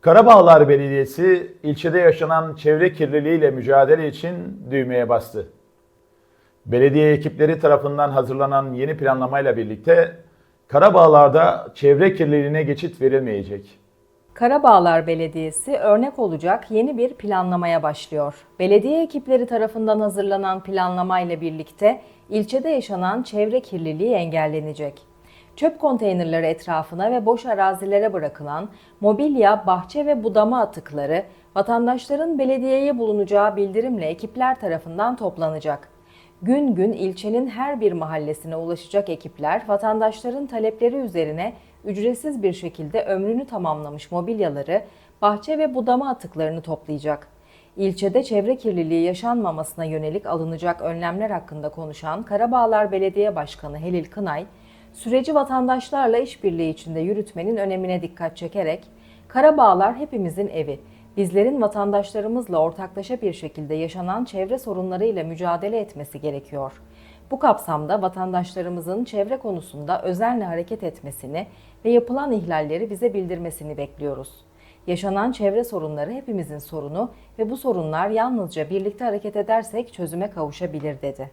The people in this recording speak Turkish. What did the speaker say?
Karabağlar Belediyesi ilçede yaşanan çevre kirliliğiyle mücadele için düğmeye bastı. Belediye ekipleri tarafından hazırlanan yeni planlamayla birlikte Karabağlar'da çevre kirliliğine geçit verilmeyecek. Karabağlar Belediyesi örnek olacak yeni bir planlamaya başlıyor. Belediye ekipleri tarafından hazırlanan planlama ile birlikte ilçede yaşanan çevre kirliliği engellenecek. Çöp konteynerleri etrafına ve boş arazilere bırakılan mobilya, bahçe ve budama atıkları vatandaşların belediyeye bulunacağı bildirimle ekipler tarafından toplanacak. Gün gün ilçenin her bir mahallesine ulaşacak ekipler vatandaşların talepleri üzerine ücretsiz bir şekilde ömrünü tamamlamış mobilyaları, bahçe ve budama atıklarını toplayacak. İlçede çevre kirliliği yaşanmamasına yönelik alınacak önlemler hakkında konuşan Karabağlar Belediye Başkanı Helil Kınay, süreci vatandaşlarla işbirliği içinde yürütmenin önemine dikkat çekerek, Karabağlar hepimizin evi, bizlerin vatandaşlarımızla ortaklaşa bir şekilde yaşanan çevre sorunlarıyla mücadele etmesi gerekiyor. Bu kapsamda vatandaşlarımızın çevre konusunda özenle hareket etmesini ve yapılan ihlalleri bize bildirmesini bekliyoruz. Yaşanan çevre sorunları hepimizin sorunu ve bu sorunlar yalnızca birlikte hareket edersek çözüme kavuşabilir dedi.